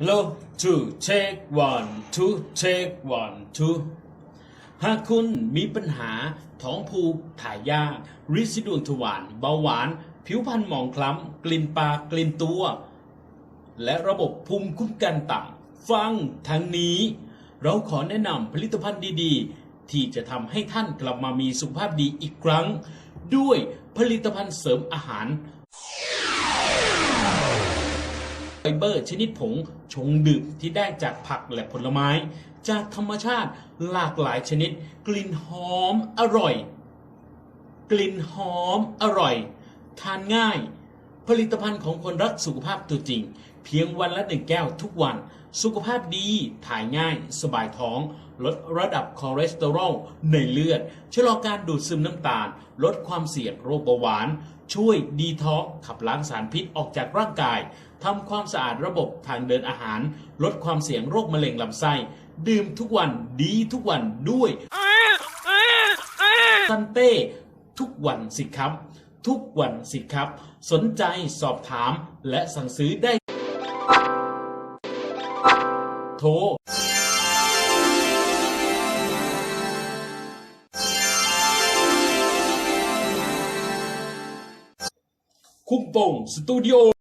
Hello two take one two take one two หากคุณมีปัญหาท้องผูกถ่ายยากริดสีดวงทวารเบาหวาน ผิวพรรณหมองคล้ำ กลิ่นปากกลิ่นตัว และระบบภูมิคุ้มกันต่ำฟังทางนี้ เราขอแนะนำผลิตภัณฑ์ดีๆ ที่จะทำให้ท่านกลับมามีสุขภาพดีอีกครั้ง ด้วยผลิตภัณฑ์เสริมอาหาร เบอร์ชนิดผงชงดื่มที่ได้จากผักและผลไม้ จากธรรมชาติหลากหลายชนิด กลิ่นหอมอร่อย กลิ่นหอมอร่อย ทานง่าย ผลิตภัณฑ์ของคนรักสุขภาพตัวจริง เพียงวันละหนึ่งแก้วทุกวัน สุขภาพดี ถ่ายง่าย สบายท้อง ลดระดับคอเลสเตอรอลในเลือด ชะลอการดูดซึมน้ำตาล ลดความเสี่ยงโรคเบาหวาน ช่วยดีท็อกขับล้างสารพิษออกจากร่างกายทำความสะอาดระบบทางเดินอาหาร ลดความเสี่ยงโรคมะเร็งลำไส้ ดื่มทุกวันดีทุกวันด้วยซันเต้ทุกวันสิครับ ทุกวันสิครับ สนใจสอบถามและสั่งซื้อได้ โทรคุมปงสตูดิโอ